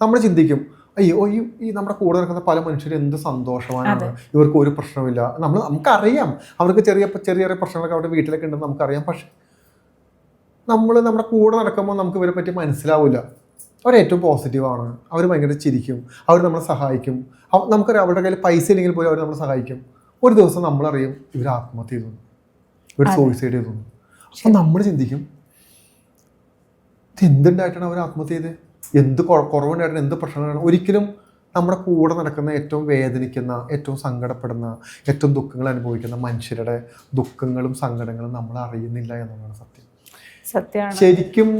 നമ്മൾ ചിന്തിക്കും അയ്യോ ഈ ഈ നമ്മുടെ കൂടെ നിൽക്കുന്ന പല മനുഷ്യരും എന്ത് സന്തോഷമാണ് ഇവർക്ക് ഒരു പ്രശ്നമില്ല നമ്മൾ നമുക്കറിയാം. അവർക്ക് ചെറിയ ചെറിയ ചെറിയ പ്രശ്നങ്ങളൊക്കെ അവരുടെ വീട്ടിലൊക്കെ ഉണ്ടെന്ന് നമുക്കറിയാം. പക്ഷെ നമ്മൾ നമ്മുടെ കൂടെ നടക്കുമ്പോൾ നമുക്ക് ഇവരെ പറ്റി മനസ്സിലാവില്ല. അവർ ഏറ്റവും പോസിറ്റീവാണ്. അവർ ഭയങ്കര ചിരിക്കും. അവർ നമ്മളെ സഹായിക്കും. നമുക്കറിയാം അവരുടെ കയ്യിൽ പൈസ ഇല്ലെങ്കിൽ പോലും അവർ നമ്മളെ സഹായിക്കും. ഒരു ദിവസം നമ്മളറിയും ഇവർ ആത്മഹത്യ ചെയ്തു. ഇവർ സൂയിസൈഡ് ചെയ്തു. അപ്പം നമ്മൾ ചിന്തിക്കും ഇത് എന്തുണ്ടായിട്ടാണ് അവർ ആത്മഹത്യ ചെയ്തത് എന്ത് കുറവുണ്ടായിരുന്നു എന്ത് പ്രശ്നങ്ങളാണ് ഒരിക്കലും നമ്മുടെ കൂടെ നടക്കുന്ന ഏറ്റവും വേദനിക്കുന്ന ഏറ്റവും സങ്കടപ്പെടുന്ന ഏറ്റവും ദുഃഖങ്ങൾ അനുഭവിക്കുന്ന മനുഷ്യരുടെ ദുഃഖങ്ങളും സങ്കടങ്ങളും നമ്മൾ അറിയുന്നില്ല എന്നുള്ളതാണ് സത്യം. സത്യമാണ് ശരിക്കും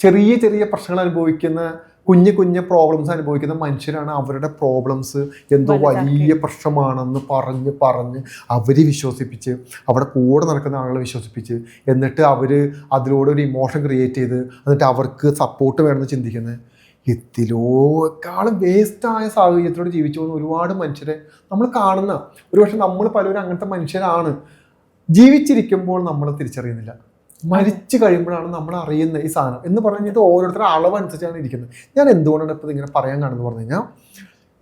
ചെറിയ ചെറിയ പ്രശ്നങ്ങൾ അനുഭവിക്കുന്ന കുഞ്ഞു കുഞ്ഞു പ്രോബ്ലംസ് അനുഭവിക്കുന്ന മനുഷ്യരാണ് അവരുടെ പ്രോബ്ലംസ് എന്തോ വലിയ പ്രശ്നമാണെന്ന് പറഞ്ഞ് പറഞ്ഞ് അവർ വിശ്വസിപ്പിച്ച് അവിടെ കൂടെ നടക്കുന്ന ആളുകളെ വിശ്വസിപ്പിച്ച് എന്നിട്ട് അവർ അതിലൂടെ ഒരു ഇമോഷൻ ക്രിയേറ്റ് ചെയ്ത് എന്നിട്ട് അവർക്ക് സപ്പോർട്ട് വേണമെന്ന് ചിന്തിക്കുന്നത്. ഇതിലോക്കാളും വേസ്റ്റായ സാഹചര്യത്തിലൂടെ ജീവിച്ചു പോകുന്ന ഒരുപാട് മനുഷ്യരെ നമ്മൾ കാണുന്ന. ഒരുപക്ഷെ നമ്മൾ പലരും അങ്ങനത്തെ മനുഷ്യരാണ്. ജീവിച്ചിരിക്കുമ്പോൾ നമ്മൾ തിരിച്ചറിയുന്നില്ല. മരിച്ചു കഴിയുമ്പോഴാണ് നമ്മൾ അറിയുന്ന ഈ സാധനം എന്ന് പറഞ്ഞു കഴിഞ്ഞാൽ ഇത് ഓരോരുത്തരുടെ അളവനുസരിച്ചാണ് ഇരിക്കുന്നത്. ഞാൻ എന്തുകൊണ്ടാണ് ഇപ്പോൾ ഇങ്ങനെ പറയാൻ കാണുന്നത് പറഞ്ഞു കഴിഞ്ഞാൽ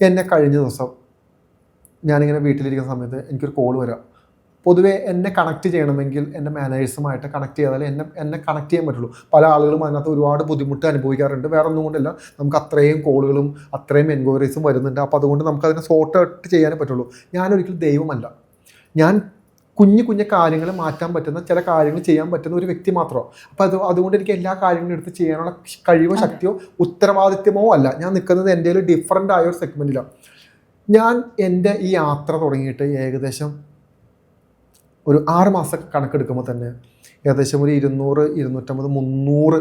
എന്നെ കഴിഞ്ഞ ദിവസം ഞാനിങ്ങനെ വീട്ടിലിരിക്കുന്ന സമയത്ത് എനിക്കൊരു കോൾ വരാം. പൊതുവേ എന്നെ കണക്ട് ചെയ്യണമെങ്കിൽ എന്റെ മാനേജേഴ്സുമായിട്ട് കണക്ട് ചെയ്താലേ എന്നെ എന്നെ കണക്ട് ചെയ്യാൻ പറ്റുള്ളൂ. പല ആളുകളും അതിനകത്ത് ഒരുപാട് ബുദ്ധിമുട്ട് അനുഭവിക്കാറുണ്ട്. വേറെ ഒന്നും കൊണ്ടല്ല നമുക്ക് അത്രയും കോളുകളും അത്രയും എൻക്വയറീസും വരുന്നുണ്ട്. അപ്പോൾ അതുകൊണ്ട് നമുക്കതിനെ സോർട്ട് ഔട്ട് ചെയ്യാനേ പറ്റുള്ളൂ. ഞാനൊരിക്കലും ദൈവമല്ല. ഞാൻ കുഞ്ഞു കുഞ്ഞു കാര്യങ്ങൾ മാറ്റാൻ പറ്റുന്ന ചില കാര്യങ്ങൾ ചെയ്യാൻ പറ്റുന്ന ഒരു വ്യക്തി മാത്രമോ അപ്പോൾ അത് അതുകൊണ്ട് എനിക്ക് എല്ലാ കാര്യങ്ങളും എടുത്ത് ചെയ്യാനുള്ള കഴിവോ ശക്തിയോ ഉത്തരവാദിത്വമോ അല്ല. ഞാൻ നിൽക്കുന്നത് എന്റെ ഒരു ഡിഫറെന്റ് ആയ ഒരു സെഗ്മെന്റിലാണ് ഞാൻ എന്റെ ഈ യാത്ര തുടങ്ങിയിട്ട് ഏകദേശം ഒരു ആറ് മാസം കണക്കെടുക്കുമ്പോൾ തന്നെ ഏകദേശം ഒരു ഇരുന്നൂറ് ഇരുന്നൂറ്റമ്പത് മുന്നൂറ്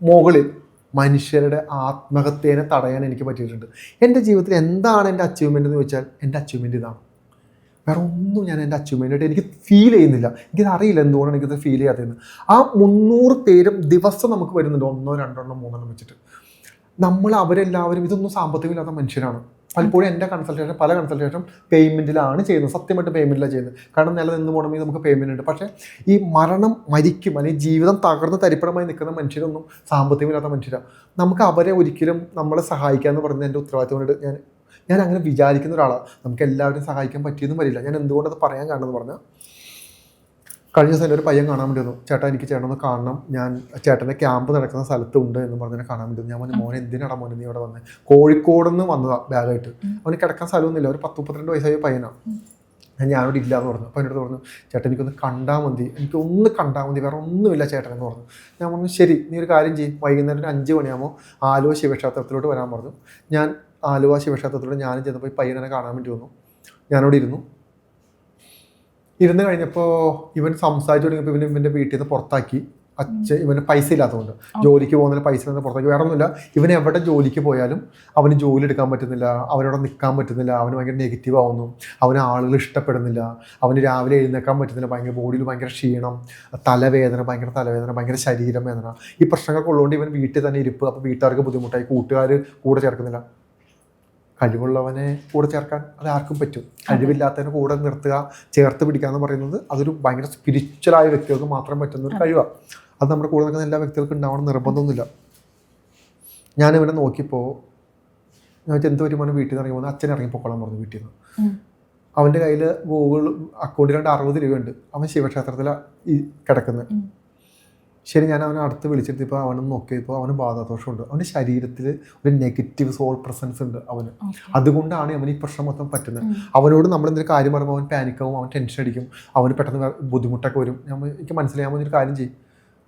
മുകളിൽ മനുഷ്യരുടെ ആത്മഹത്യേനെ തടയാൻ എനിക്ക് പറ്റിയിട്ടുണ്ട്. എന്റെ ജീവിതത്തിൽ എന്താണ് എന്റെ അച്ചീവ്മെന്റ് എന്ന് ചോദിച്ചാൽ എന്റെ അച്ചീവ്മെന്റ് ഇതാണ്. വേറെ ഒന്നും ഞാൻ എന്റെ അച്ചീവ്മെന്റായിട്ട് എനിക്ക് ഫീൽ ചെയ്യുന്നില്ല. എനിക്കത് അറിയില്ല എന്തുകൊണ്ടാണ് എനിക്കത് ഫീൽ ചെയ്യാത്തതെന്ന്. ആ മുന്നൂറ് പേരും ദിവസം നമുക്ക് വരുന്നുണ്ട്. ഒന്നോ രണ്ടെണ്ണം മൂന്നെണ്ണം വെച്ചിട്ട്. നമ്മൾ അവരെല്ലാവരും ഇതൊന്നും സാമ്പത്തികമില്ലാത്ത മനുഷ്യരാണ്. പലപ്പോഴും എന്റെ കൺസൾട്ടേഷൻ പല കൺസൾട്ടേഷൻ പേയ്മെന്റിലാണ് ചെയ്യുന്നത്. സത്യമായിട്ട് പേയ്മെന്റിലാണ് ചെയ്യുന്നത്. കാരണം നിലനിന്ന് പോകണമെങ്കിൽ നമുക്ക് പേയ്മെന്റ് ഉണ്ട്. പക്ഷേ ഈ മരണം മരിക്കും അല്ലെങ്കിൽ ജീവിതം തകർന്ന് തരിപ്പണമായി നിൽക്കുന്ന മനുഷ്യരൊന്നും സാമ്പത്തികമില്ലാത്ത മനുഷ്യരാണ് നമുക്ക് അവരെ ഒരിക്കലും നമ്മളെ സഹായിക്കുക എന്ന് പറയുന്നത് എന്റെ ഉത്തരവാദിത്തമായിട്ട് ഞാൻ ഞാൻ അങ്ങനെ വിചാരിക്കുന്ന ഒരാളാണ് നമുക്ക് എല്ലാവരും സഹായിക്കാൻ പറ്റിയെന്നും വരില്ല. ഞാൻ എന്തുകൊണ്ടത് പറയാൻ കാരണം പറഞ്ഞാൽ കഴിഞ്ഞ ദിവസം എന്റെ ഒരു പയ്യൻ കാണാൻ വേണ്ടി വന്നു. ചേട്ടാ എനിക്ക് ചേട്ടനൊന്ന് കാണണം. ഞാൻ ചേട്ടന്റെ ക്യാമ്പ് നടക്കുന്ന സ്ഥലത്തുണ്ട് എന്ന് പറഞ്ഞ് കാണാൻ വേണ്ടി. ഞാൻ മോനെ എന്തിനാടാ മോനെ നീ ഇവിടെ വന്നത് കോഴിക്കോട് നിന്ന് വന്നതാണ് ബാഗായിട്ട്. അവന് കിടക്കാൻ സ്ഥലമൊന്നുമില്ല. ഒരു പത്ത് മുപ്പത്തിരണ്ട് വയസ്സായ പയ്യനാണ് ഞാൻ ഞാനിവിടെ ഇല്ല എന്ന് പറഞ്ഞു. അപ്പോൾ അടുത്ത് പറഞ്ഞു ചേട്ടൻ എനിക്കൊന്ന് കണ്ടാൽ മതി. എനിക്ക് ഒന്ന് കണ്ടാൽ മതി. വേറെ ഒന്നുമില്ല ചേട്ടൻ എന്ന് പറഞ്ഞു. ഞാൻ പറഞ്ഞു ശരി നീ ഒരു കാര്യം ചെയ്യും. വൈകുന്നേരം ഒരു അഞ്ച് മണിയാകുമ്പോൾ ആലുവ ശിവക്ഷേത്രത്തിലോട്ട് വരാൻ പറഞ്ഞു. ഞാൻ ആലുവ ശിവക്ഷേത്രത്തിലൂടെ ഞാനും ചെന്നപ്പോൾ ഈ പയ്യനെ കാണാൻ വേണ്ടി വന്നു. ഞാനവിടെ ഇരുന്നു. ഇരുന്ന് കഴിഞ്ഞപ്പോൾ ഇവൻ സംസാരിച്ചു തുടങ്ങിയപ്പോൾ ഇവൻ ഇവന്റെ വീട്ടിൽ നിന്ന് പുറത്താക്കി. അച്ഛൻ ഇവന് പൈസ ഇല്ലാത്തതുകൊണ്ട്. ജോലിക്ക് പോകുന്നതിന് പൈസ ഇല്ലാതെ പുറത്താക്കി. വേറെ ഒന്നുമില്ല ഇവൻ എവിടെ ജോലിക്ക് പോയാലും അവന് ജോലി എടുക്കാൻ പറ്റുന്നില്ല. അവനവിടെ നിൽക്കാൻ പറ്റുന്നില്ല. അവന് ഭയങ്കര നെഗറ്റീവ് ആവുന്നു. അവന് ആളുകൾ ഇഷ്ടപ്പെടുന്നില്ല. അവന് രാവിലെ എഴുന്നേക്കാൻ പറ്റുന്നില്ല. ഭയങ്കര ബോഡിയിൽ ഭയങ്കര ക്ഷീണം. തലവേദന ഭയങ്കര തലവേദന ഭയങ്കര ശരീരം വേദന ഈ പ്രശ്നങ്ങളൊക്കെ ഉള്ളതുകൊണ്ട് ഇവൻ വീട്ടിൽ തന്നെ ഇരിപ്പ്. അപ്പോൾ വീട്ടുകാർക്ക് ബുദ്ധിമുട്ടായി. കൂട്ടുകാർ കൂടെ ചേർക്കുന്നില്ല. കഴിവുള്ളവനെ കൂടെ ചേർക്കാൻ അത് ആർക്കും പറ്റും. കഴിവില്ലാത്തതിനെ കൂടെ നിർത്തുക ചേർത്ത് പിടിക്കുക എന്ന് പറയുന്നത് അതൊരു ഭയങ്കര സ്പിരിച്വലായ വ്യക്തികൾക്ക് മാത്രം പറ്റുന്ന ഒരു കഴിവാണ് അത് നമ്മുടെ കൂടെ നിൽക്കുന്ന എല്ലാ വ്യക്തികൾക്കും ഉണ്ടാവണം നിർബന്ധമൊന്നുമില്ല. ഞാൻ ഇവനെ നോക്കിയപ്പോൾ ഞാൻ എന്ത് വരുമാനം വീട്ടിൽ നിന്ന് ഇറങ്ങി പോകുന്നത് അച്ഛൻ ഇറങ്ങി പൊക്കോളാൻ പറഞ്ഞു വീട്ടിൽ നിന്ന്. അവന്റെ കയ്യിൽ ഗൂഗിൾ അക്കൗണ്ടിൽ രണ്ട് അറുപത് രൂപയുണ്ട്. അവൻ ശിവക്ഷേത്രത്തിലാണ് ഈ കിടക്കുന്നത്. ശരി ഞാൻ അവനെ അടുത്ത് വിളിച്ചെടുത്തപ്പോൾ അവനൊന്ന് നോക്കിയപ്പോൾ അവന് ബാധാദോഷമുണ്ട് അവന്റെ ശരീരത്തിൽ ഒരു നെഗറ്റീവ് സോൾ പ്രസൻസ് ഉണ്ട് അവന്. അതുകൊണ്ടാണ് അവന് ഈ പ്രശ്നം മൊത്തം പറ്റുന്നത്. അവനോട് നമ്മൾ എന്തൊരു കാര്യം പറയുമ്പോൾ അവൻ പാനിക്കാവും അവൻ ടെൻഷൻ അടിക്കും അവന് പെട്ടെന്ന് ബുദ്ധിമുട്ടൊക്കെ വരും. നമ്മൾ എനിക്ക് മനസ്സിലായാൽ ഒരു കാര്യം ചെയ്യും.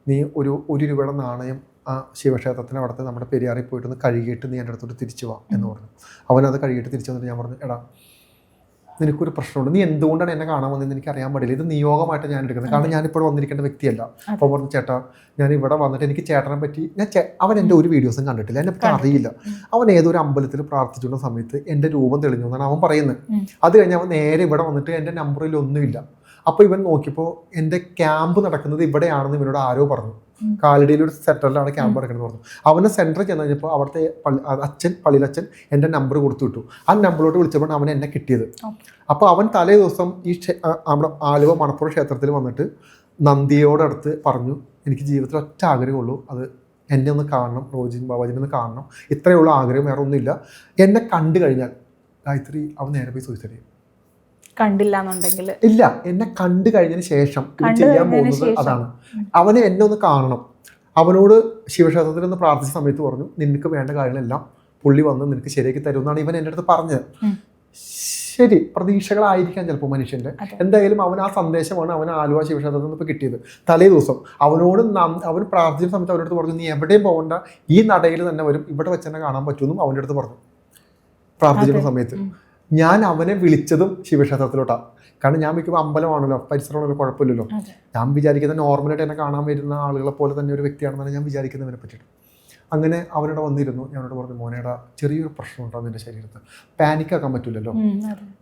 നീ ഒരു ഒരു രൂപയുടെ നാണയം ആ ശിവക്ഷേത്രത്തിന് അവിടുത്തെ നമ്മുടെ പെരിയാറിൽ പോയിട്ട് ഒന്ന് കഴുകിയിട്ട് നീ എന്റെ അടുത്തോട്ട് തിരിച്ചു വാ എന്ന് പറഞ്ഞു. അവനത് കഴുകിയിട്ട് തിരിച്ചു വന്നിട്ട് ഞാൻ പറഞ്ഞു എടാ നിനക്കൊരു പ്രശ്നമുണ്ട്. നീ എന്തുകൊണ്ടാണ് എന്നെ കാണാൻ വന്നതെന്ന് എനിക്ക് അറിയാൻ പാടില്ല. ഇത് നിയോഗമായിട്ട് ഞാൻ എടുക്കുന്നത്. കാരണം ഞാനിപ്പോൾ വന്നിരിക്കേണ്ട വ്യക്തിയല്ല. അപ്പോൾ പറഞ്ഞു ചേട്ടാ ഞാൻ ഇവിടെ വന്നിട്ട് എനിക്ക് ചേട്ടനെ പറ്റി ഞാൻ അവൻ എന്റെ ഒരു വീഡിയോസും കണ്ടിട്ടില്ല. എന്നെ പറ്റി അറിയില്ല. അവൻ ഏതൊരു അമ്പലത്തിൽ പ്രാർത്ഥിച്ചുള്ള സമയത്ത് എന്റെ രൂപം തെളിഞ്ഞു എന്നാണ് അവൻ പറയുന്നത്. അത് കഴിഞ്ഞ് അവൻ നേരെ ഇവിടെ വന്നിട്ട് എന്റെ നമ്പറിൽ ഒന്നുമില്ല അപ്പോൾ ഇവൻ നോക്കിയപ്പോൾ എന്റെ ക്യാമ്പ് നടക്കുന്നത് ഇവിടെയാണെന്ന് ഇവനോട് ആരോ പറഞ്ഞു. കാലടിയിൽ ഒരു സെന്ററിലാണ് ക്യാമ്പ് നടക്കുന്നത് പറഞ്ഞു. അവനെ സെന്ററിൽ ചെന്ന് കഴിഞ്ഞപ്പോൾ അവിടുത്തെ പള്ളി അച്ഛൻ പള്ളിയിലച്ഛൻ എന്റെ നമ്പർ കൊടുത്തു വിട്ടു. ആ നമ്പറിലോട്ട് വിളിച്ചപ്പോൾ അവൻ എന്നെ കിട്ടിയത്. അപ്പോൾ അവൻ തലേ ദിവസം ഈ നമ്മുടെ ആലുവ മണപ്പുറം ക്ഷേത്രത്തിൽ വന്നിട്ട് നന്ദിയോടടുത്ത് പറഞ്ഞു എനിക്ക് ജീവിതത്തിൽ ഒറ്റ ആഗ്രഹമുള്ളൂ. അത് എന്നെ ഒന്ന് കാണണം റോജിൻ ബാബാജിനെ ഒന്ന് കാണണം. ഇത്രയുള്ള ആഗ്രഹം വേറെ ഒന്നുമില്ല എന്നെ കണ്ടു കഴിഞ്ഞാൽ ഗായത്രി അവൻ നേരെ പോയി സൂയിസൈഡ് ചെയ്യും. കണ്ടില്ല എന്നുണ്ടെങ്കിൽ ഇല്ല എന്നെ കണ്ടു കഴിഞ്ഞതിന് ശേഷം ചെയ്യാൻ പോകുന്നത് അതാണ്. അവന് എന്നെ ഒന്ന് കാണണം. അവനോട് ശിവക്ഷേത്രത്തിൽ ഒന്ന് പ്രാർത്ഥിച്ച സമയത്ത് പറഞ്ഞു നിനക്ക് വേണ്ട കാര്യങ്ങളെല്ലാം പുള്ളി വന്ന് നിനക്ക് ശരിയാക്കി തരുമെന്നാണ് ഇവൻ എന്റെ അടുത്ത് പറഞ്ഞത്. ശരി പ്രതീക്ഷകളായിരിക്കാം ചിലപ്പോൾ മനുഷ്യന്റെ എന്തായാലും അവൻ ആ സന്ദേശമാണ് അവൻ ആലുവ ശിവക്ഷേത്രത്തിൽ നിന്ന് ഇപ്പോൾ കിട്ടിയത്. തലേ ദിവസം അവനോട് അവൻ പ്രാർത്ഥിച്ച സമയത്ത് അവന്റെ അടുത്ത് പറഞ്ഞു നീ എവിടെയും പോകണ്ട. ഈ നടയിൽ തന്നെ വരും. ഇവിടെ വെച്ച് തന്നെ കാണാൻ പറ്റുമെന്നും അവന്റെ അടുത്ത് പറഞ്ഞു. പ്രാർത്ഥിക്കുന്ന സമയത്ത്. ഞാൻ അവനെ വിളിച്ചതും ശിവക്ഷേത്രത്തിലോട്ടാണ് കാരണം ഞാൻ മിക്കപ്പോൾ അമ്പലമാണല്ലോ പരിസരമാണല്ലോ കുഴപ്പമില്ലല്ലോ. ഞാൻ വിചാരിക്കുന്ന നോർമലായിട്ട് എന്നെ കാണാൻ വരുന്ന ആളുകളെ പോലെ തന്നെ ഒരു വ്യക്തിയാണെന്നാണ് ഞാൻ വിചാരിക്കുന്നതിനെ പറ്റിയിട്ട് അങ്ങനെ അവനോട് വന്നിരുന്നു. ഞാനോട് പറഞ്ഞു മോനേടാ ചെറിയൊരു പ്രശ്നം ഉണ്ടോ നിന്റെ ശരീരത്തിൽ പാനിക് ആക്കാൻ പറ്റില്ലല്ലോ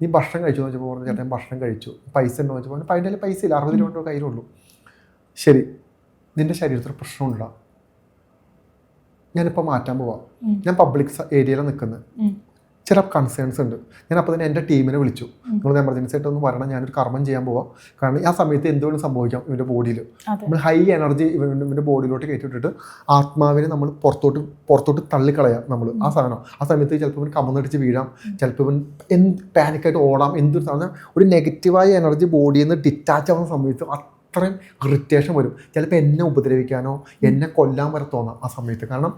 നീ ഭക്ഷണം കഴിച്ചു? എന്ന് വെച്ചപ്പോൾ പറഞ്ഞു ചേട്ടൻ ഭക്ഷണം കഴിച്ചു. പൈസ ഉണ്ടോ? എന്ന് വെച്ചപ്പോൾ അതിന്റെ പൈസ ഇല്ല അറുപത് രൂപ കയ്യിലുള്ളൂ. ശരി നിന്റെ ശരീരത്തിൽ പ്രശ്നം പ്രശ്നമുണ്ടോ ഞാനിപ്പോൾ മാറ്റാൻ പോവാം. ഞാൻ പബ്ലിക് ഏരിയയിലാണ് നിൽക്കുന്നത്. ചില കൺസേൺസ് ഉണ്ട്. ഞാൻ അപ്പോൾ തന്നെ എന്റെ ടീമിനെ വിളിച്ചു. നിങ്ങൾ എമർജൻസി ആയിട്ട് ഒന്ന് വരണം. ഞാനൊരു കർമ്മം ചെയ്യാൻ പോവാം. കാരണം ആ സമയത്ത് എന്തുകൊണ്ട് സംഭവിക്കാം ഇവന്റെ ബോഡിയിൽ നമ്മൾ ഹൈ എനർജി ഇവന്റെ ബോഡിയിലോട്ട് കയറ്റിവിട്ടിട്ട് ആത്മാവിനെ നമ്മൾ പുറത്തോട്ട് പുറത്തോട്ട് തള്ളിക്കളയാം നമ്മൾ ആ സാധനം. ആ സമയത്ത് ചിലപ്പോൾ ഇവൻ കമന്നടിച്ച് വീഴാം. ചിലപ്പോൾ ഇവൻ എന്ത് പാനിക്കായിട്ട് ഓടാം. എന്തൊരു സാധനം. ഒരു നെഗറ്റീവായ എനർജി ബോഡിയിൽ നിന്ന് ഡിറ്റാച്ച് ആവുന്ന സമയത്ത് അത്രയും ഇറിറ്റേഷൻ വരും. ചിലപ്പോൾ എന്നെ ഉപദ്രവിക്കാനോ എന്നെ കൊല്ലാൻ വരെ തോന്നാം ആ സമയത്ത്. കാരണം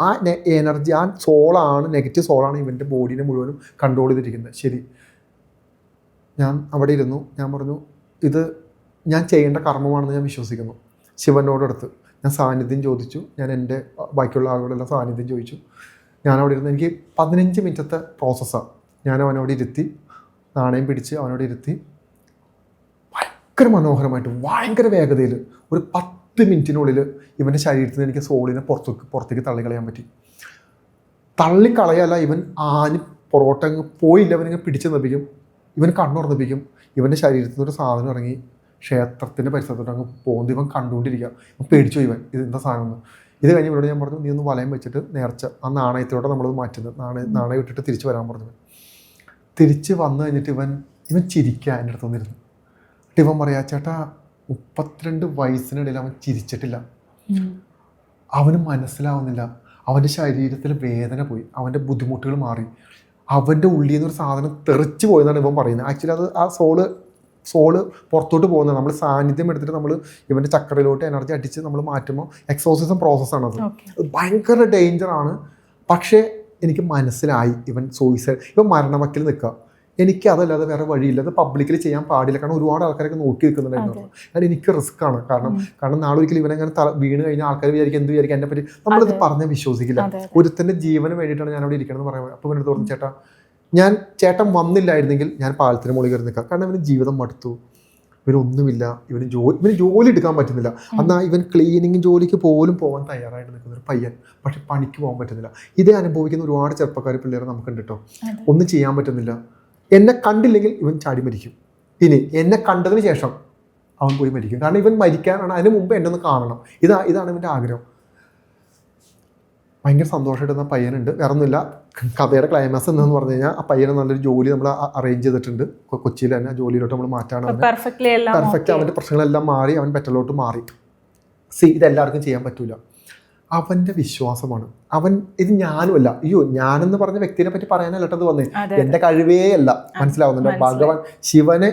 ആ എനർജി ആ സോളാണ് നെഗറ്റീവ് സോളാണ് ഇവന്റെ ബോഡീനെ മുഴുവനും കൺട്രോൾ ചെയ്തിരിക്കുന്നത്. ശരി. ഞാൻ അവിടെ ഇരുന്നു. ഞാൻ പറഞ്ഞു ഇത് ഞാൻ ചെയ്യേണ്ട കർമ്മമാണെന്ന് ഞാൻ വിശ്വസിക്കുന്നു. ശിവനോടടുത്ത് ഞാൻ സാന്നിധ്യം ചോദിച്ചു. ഞാൻ എന്റെ ബാക്കിയുള്ള ആളുകളെല്ലാം സാന്നിധ്യം ചോദിച്ചു. ഞാൻ അവിടെ ഇരുന്ന് എനിക്ക് പതിനഞ്ച് മിനിറ്റത്തെ പ്രോസസ്സാണ് ഞാൻ അവനോട് ഇരുത്തി നാണയം പിടിച്ച് അവനോട് ഇരുത്തി ഭയങ്കര മനോഹരമായിട്ട് ഭയങ്കര വേഗതയിൽ ഒരു പത്ത് മിനിറ്റിനുള്ളിൽ ഇവന്റെ ശരീരത്തിൽ നിന്ന് എനിക്ക് സോളിനെ പുറത്തേക്ക് പുറത്തേക്ക് തള്ളിക്കളയാൻ പറ്റി. തള്ളിക്കളയല്ല ഇവൻ ആഞ്ഞ് പൊറോട്ട അങ്ങ് പോയില്ല. അവനിങ്ങനെ പിടിച്ച് നിർപ്പിക്കും ഇവൻ കണ്ണുറന്നിപ്പിക്കും ഇവന്റെ ശരീരത്തിൽ നിന്ന് ഒരു സാധനം ഇറങ്ങി ക്ഷേത്രത്തിന്റെ പരിസരത്തോട്ട് അങ്ങ് പോകുന്നത് ഇവൻ കണ്ടുകൊണ്ടിരിക്കുക. ഇവൻ പേടിച്ചു ഇവൻ. ഇത് എന്താ സാധനം എന്ന്. ഇത് കഴിഞ്ഞ് ഇവരോട് ഞാൻ പറഞ്ഞു നീ ഒന്ന് വലയം വെച്ചിട്ട് നേർച്ച ആ നാണയത്തിലോട്ട് നമ്മളത് മാറ്റുന്നത്. നാണയം നാണയം ഇട്ടിട്ട് തിരിച്ച് വരാൻ പറഞ്ഞു തിരിച്ച് വന്നു കഴിഞ്ഞിട്ട് ഇവൻ ഇവൻ ചിരിക്കുക എന്റെ അടുത്ത് വന്നിരുന്നു. എന്നിട്ട് ഇവൻ പറയാ ചേട്ടാ മുപ്പത്തിരണ്ട് വയസ്സിനിടയിൽ അവൻ ചിരിച്ചിട്ടില്ല. അവന് മനസ്സിലാവുന്നില്ല. അവന്റെ ശരീരത്തിൽ വേദന പോയി. അവന്റെ ബുദ്ധിമുട്ടുകൾ മാറി. അവന്റെ ഉള്ളിൽ നിന്നൊരു സാധനം തെറിച്ച് പോയെന്നാണ് ഇവൻ പറയുന്നത്. ആക്ച്വലി അത് ആ സോൾ സോൾ പുറത്തോട്ട് പോകുന്നത്. നമ്മൾ സാന്നിധ്യം എടുത്തിട്ട് നമ്മൾ ഇവന്റെ ചക്രയിലോട്ട് എനർജി അടിച്ച് നമ്മൾ മാറ്റുമ്പോൾ എക്സോസിസം പ്രോസസ്സാണ് അത്. അത് ഭയങ്കര ഡേഞ്ചറാണ് പക്ഷേ എനിക്ക് മനസ്സിലായി ഇവൻ സൂയിസൈഡ് ഇവൻ മരണവക്കിൽ നിൽക്കുക. എനിക്ക് അതല്ലാതെ വേറെ വഴിയില്ല. അത് പബ്ലിക്കിൽ ചെയ്യാൻ പാടില്ല. കാരണം ഒരുപാട് ആൾക്കാരൊക്കെ നോക്കി നിൽക്കുന്നുണ്ടായിരുന്നു കാരണം എനിക്ക് റിസ്ക് ആണ്. കാരണം കാരണം നാളെ ഒരിക്കലും ഇവനെങ്ങനെ തല വീണ് കഴിഞ്ഞാൽ ആൾക്കാർ വിചാരിക്കും എന്ത് വിചാരിക്കും? എന്നെ പറ്റി നമ്മളിത്. പറഞ്ഞാൽ വിശ്വസിക്കില്ല. ഒരുത്തന്റെ ജീവന് വേണ്ടിയിട്ടാണ് ഞാൻ അവിടെ ഇരിക്കണമെന്ന് പറയാൻ അപ്പോൾ എന്നോട് പറഞ്ഞു ചേട്ടാ ഞാൻ ചേട്ടൻ വന്നില്ലായിരുന്നെങ്കിൽ ഞാൻ പാലത്തിന് മുകളിൽ കയറി നിൽക്കാം. കാരണം ഇവന് ജീവിതം മടുത്തു. ഇവനൊന്നുമില്ല ഇവന് ജോലി ഇവന് ജോലി എടുക്കാൻ പറ്റുന്നില്ല. എന്നാൽ ഇവൻ ക്ലീനിങ് ജോലിക്ക് പോലും പോകാൻ തയ്യാറായിട്ട് നിൽക്കുന്ന ഒരു പയ്യൻ. പക്ഷെ പണിക്ക് പോകാൻ പറ്റുന്നില്ല. ഇതേ അനുഭവിക്കുന്ന ഒരുപാട് ചെറുപ്പക്കാർ പിള്ളേർ നമുക്കുണ്ട് കേട്ടോ. ഒന്നും ചെയ്യാൻ പറ്റുന്നില്ല. എന്നെ കണ്ടില്ലെങ്കിൽ ഇവൻ ചാടി മരിക്കും. ഇനി എന്നെ കണ്ടതിന് ശേഷം അവൻ പോയി മരിക്കും. കാരണം ഇവൻ മരിക്കാനാണ് അതിന് മുമ്പ് എന്നെ ഒന്ന് കാണണം. ഇതാ ഇതാണ് ഇവന്റെ ആഗ്രഹം. ഭയങ്കര സന്തോഷമായിട്ട് ആ പയ്യനുണ്ട്. വേറെ ഒന്നുമില്ല കഥയുടെ ക്ലൈമാക്സ് എന്താന്ന് പറഞ്ഞു കഴിഞ്ഞാൽ ആ പയ്യനെ നല്ലൊരു ജോലി നമ്മൾ അറേഞ്ച് ചെയ്തിട്ടുണ്ട്. കൊച്ചിയിൽ തന്നെ ആ ജോലിയിലോട്ട് നമ്മൾ മാറ്റാണ് പെർഫെക്റ്റ്. അവന്റെ പ്രശ്നങ്ങളെല്ലാം മാറി അവൻ പെറ്റലോട്ട് മാറി. സി ഇതെല്ലാവർക്കും ചെയ്യാൻ പറ്റൂല. അവന്റെ വിശ്വാസമാണ്. അവൻ ഇത് ഞാനുമല്ല. അയ്യോ ഞാനെന്ന് പറഞ്ഞ വ്യക്തിയെ പറ്റി പറയാനല്ലട്ടത് വന്നേ. എന്റെ കഴിവേ അല്ല മനസ്സിലാവുന്നുണ്ട്. ഭഗവാൻ ശിവനെ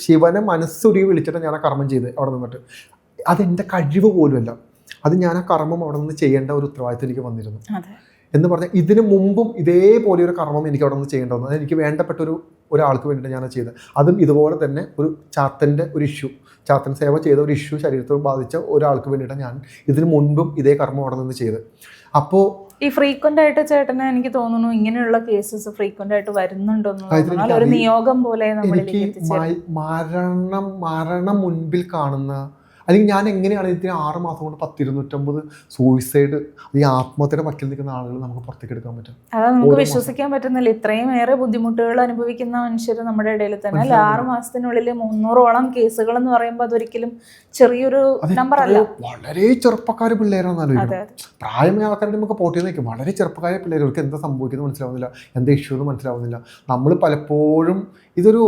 ശിവനെ മനസ്സുരുകി വിളിച്ചിട്ട് ഞാൻ ആ കർമ്മം ചെയ്ത് അവിടെ നിന്നിട്ട്. അതെന്റെ കഴിവ് പോലുമല്ല. അത് ഞാൻ ആ കർമ്മം അവിടെ നിന്ന് ചെയ്യേണ്ട ഒരു ഉത്തരവാദിത്വം എനിക്ക് വന്നിരുന്നു. എന്ന് പറഞ്ഞാൽ ഇതിനു മുമ്പും ഇതേപോലെ ഒരു കർമ്മം എനിക്ക് അവിടെ നിന്ന് ചെയ്യേണ്ട വന്നു എനിക്ക് വേണ്ടപ്പെട്ട ഒരു ഒരാൾക്ക് വേണ്ടിയിട്ട് ഞാൻ ചെയ്തത്. അതും ഇതുപോലെ തന്നെ ഒരു ചാത്തന്റെ ഒരു ഇഷ്യൂ ചാത്തൻ സേവ ചെയ്ത ഒരു ഇഷ്യൂ ശരീരത്തോട് ബാധിച്ച ഒരാൾക്ക് വേണ്ടിയിട്ട് ഞാൻ ഇതിനു മുൻപും ഇതേ കർമ്മം അവിടെ നിന്ന് ചെയ്ത് അപ്പോൾ ഈ ഫ്രീക്വന്റ് ആയിട്ട് ചേട്ടന് എനിക്ക് തോന്നുന്നു ഇങ്ങനെയുള്ള കേസസ് ഫ്രീക്വന്റ് ആയിട്ട് വരുന്നുണ്ടെന്ന് ഒരു നിയോഗം പോലെ നമ്മൾ എനിക്ക് മരണം മരണം മുൻപിൽ കാണുന്ന അല്ലെങ്കിൽ ഞാൻ എങ്ങനെയാണ് ഇതിന് ആറ് മാസം കൊണ്ട് പത്തിരുന്നൂറ്റമ്പത് സൂയിസൈഡ് ഈ ആത്മഹത്യയുടെ പറ്റിൽ നിൽക്കുന്ന ആളുകൾ നമുക്ക് പുറത്തേക്ക് എടുക്കാൻ പറ്റും? അത് നമുക്ക് വിശ്വസിക്കാൻ പറ്റുന്നില്ല. ഇത്രയും ഏറെ ബുദ്ധിമുട്ടുകൾ അനുഭവിക്കുന്ന മനുഷ്യർ നമ്മുടെ ഇടയിൽ തന്നെ. അല്ല? ആറ് മാസത്തിനുള്ളിൽ മുന്നൂറോളം കേസുകൾ എന്ന് പറയുമ്പോൾ അതൊരിക്കലും ചെറിയൊരു നമ്പർ അല്ല. വളരെ ചെറുപ്പക്കാർ പിള്ളേരാണെന്ന് അതെ പ്രായമായ ആൾക്കാരുടെ നമുക്ക് പോട്ടി നിൽക്കും വളരെ ചെറുപ്പക്കാരെ പിള്ളേർക്ക് എന്താ സംഭവിക്കുന്നത് മനസ്സിലാവുന്നില്ല. എന്താ ഇഷ്യൂ എന്ന് മനസ്സിലാവുന്നില്ല. നമ്മൾ പലപ്പോഴും ഇതൊരു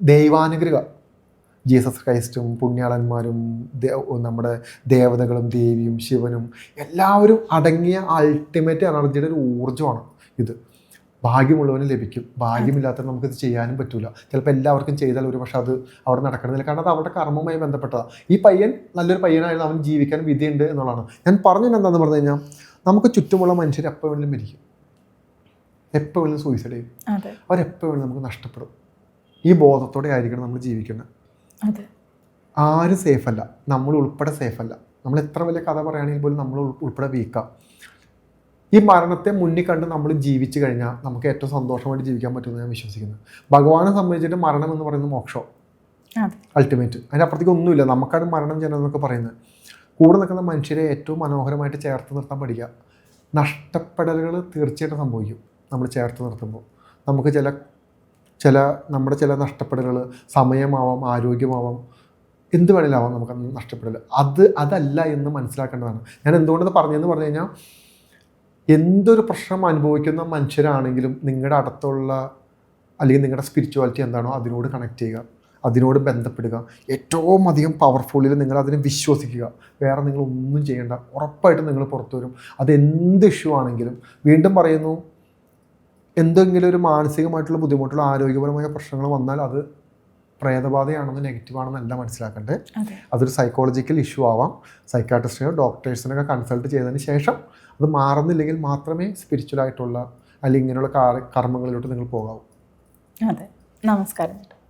ദൈവാനുഗ്രഹം. ജീസസ് ക്രൈസ്റ്റും പുണ്യാളന്മാരും നമ്മുടെ ദേവതകളും ദേവിയും ശിവനും എല്ലാവരും അടങ്ങിയ അൾട്ടിമേറ്റ് എനർജിയുടെ ഒരു ഊർജമാണ് ഇത്. ഭാഗ്യമുള്ളവന് ലഭിക്കും. ഭാഗ്യമില്ലാത്ത നമുക്കിത് ചെയ്യാനും പറ്റില്ല ചിലപ്പോൾ എല്ലാവർക്കും ചെയ്താൽ ഒരു പക്ഷെ അത് അവിടെ നടക്കണമെന്നില്ല. കാരണം അത് അവരുടെ കർമ്മവുമായി ബന്ധപ്പെട്ടതാണ് ഈ പയ്യൻ നല്ലൊരു പയ്യനായിരുന്നു അവൻ ജീവിക്കാൻ വിധിയുണ്ട് എന്നുള്ളതാണ്. ഞാൻ പറഞ്ഞു എന്താണെന്ന് പറഞ്ഞു കഴിഞ്ഞാൽ നമുക്ക് ചുറ്റുമുള്ള മനുഷ്യർ എപ്പോൾ വേണമെങ്കിലും മരിക്കും. എപ്പോൾ വേണമെങ്കിലും സൂയിസൈഡ് ചെയ്യും. അവരെപ്പോൾ വേണമെങ്കിലും നമുക്ക് നഷ്ടപ്പെടും. ഈ ബോധത്തോടെ ആയിരിക്കണം നമ്മൾ ജീവിക്കുന്നത്. ആരും സേഫ് അല്ല നമ്മൾ ഉൾപ്പെടെ സേഫ് അല്ല നമ്മൾ എത്ര വലിയ കഥ പറയുകയാണെങ്കിൽ പോലും നമ്മൾ ഉൾ- ഉൾപ്പെടെ വീക്കാം. ഈ മരണത്തെ മുന്നിൽ കണ്ട് നമ്മൾ ജീവിച്ചു കഴിഞ്ഞാൽ നമുക്ക് ഏറ്റവും സന്തോഷമായിട്ട് ജീവിക്കാൻ പറ്റുമെന്ന് ഞാൻ വിശ്വസിക്കുന്നു. ഭഗവാനെ സംബന്ധിച്ചിട്ട് മരണം എന്ന് പറയുന്നത് മോക്ഷം? അൾട്ടിമേറ്റ് അതിനപ്പുറത്തേക്ക് ഒന്നുമില്ല. നമുക്കാണ് മരണം ചെയ്യണം എന്നൊക്കെ പറയുന്നത്. കൂടെ നിൽക്കുന്ന മനുഷ്യരെ ഏറ്റവും മനോഹരമായിട്ട് ചേർത്ത് നിർത്താൻ പഠിക്കുക. നഷ്ടപ്പെടലുകൾ തീർച്ചയായിട്ടും സംഭവിക്കും. നമ്മൾ ചേർത്ത് നിർത്തുമ്പോൾ. നമുക്ക് ചില ചില നമ്മുടെ ചില നഷ്ടപ്പെടലുകൾ സമയമാവാം ആരോഗ്യമാവാം എന്ത് വേണേലാവാം നമുക്ക് നഷ്ടപ്പെടൽ അത് അതല്ല എന്ന് മനസ്സിലാക്കേണ്ടതാണ്. ഞാൻ എന്തുകൊണ്ടത് പറഞ്ഞതെന്ന് പറഞ്ഞു കഴിഞ്ഞാൽ എന്തൊരു പ്രശ്നം അനുഭവിക്കുന്ന മനുഷ്യരാണെങ്കിലും നിങ്ങളുടെ അടുത്തുള്ള അല്ലെങ്കിൽ നിങ്ങളുടെ സ്പിരിച്വാലിറ്റി എന്താണോ അതിനോട് കണക്ട് ചെയ്യുക. അതിനോട് ബന്ധപ്പെടുക. ഏറ്റവും അധികം പവർഫുള്ളിൽ നിങ്ങൾ അതിനെ വിശ്വസിക്കുക. വേറെ നിങ്ങൾ ഒന്നും ചെയ്യേണ്ട. ഉറപ്പായിട്ടും നിങ്ങൾ പുറത്തു വരും. അത് എന്ത് ഇഷ്യൂ ആണെങ്കിലും വീണ്ടും പറയുന്നു എന്തെങ്കിലും ഒരു മാനസികമായിട്ടുള്ള ബുദ്ധിമുട്ടുള്ള ആരോഗ്യപരമായ പ്രശ്നങ്ങൾ വന്നാൽ അത് പ്രേതബാധയാണെന്ന് നെഗറ്റീവാണെന്നല്ല മനസ്സിലാക്കേണ്ടത് അതെ. അതൊരു സൈക്കോളജിക്കൽ ഇഷ്യൂ ആവാം. സൈക്കാട്രിസ്റ്റിനെയോ ഡോക്ടേഴ്സിനൊക്കെ കൺസൾട്ട് ചെയ്തതിന് ശേഷം അത് മാറുന്നില്ലെങ്കിൽ മാത്രമേ സ്പിരിച്വൽ ആയിട്ടുള്ള അല്ലെങ്കിൽ ഇങ്ങനെയുള്ള കർമ്മങ്ങളിലോട്ട് നിങ്ങൾ പോകാവൂ. അതെ. നമസ്കാരം.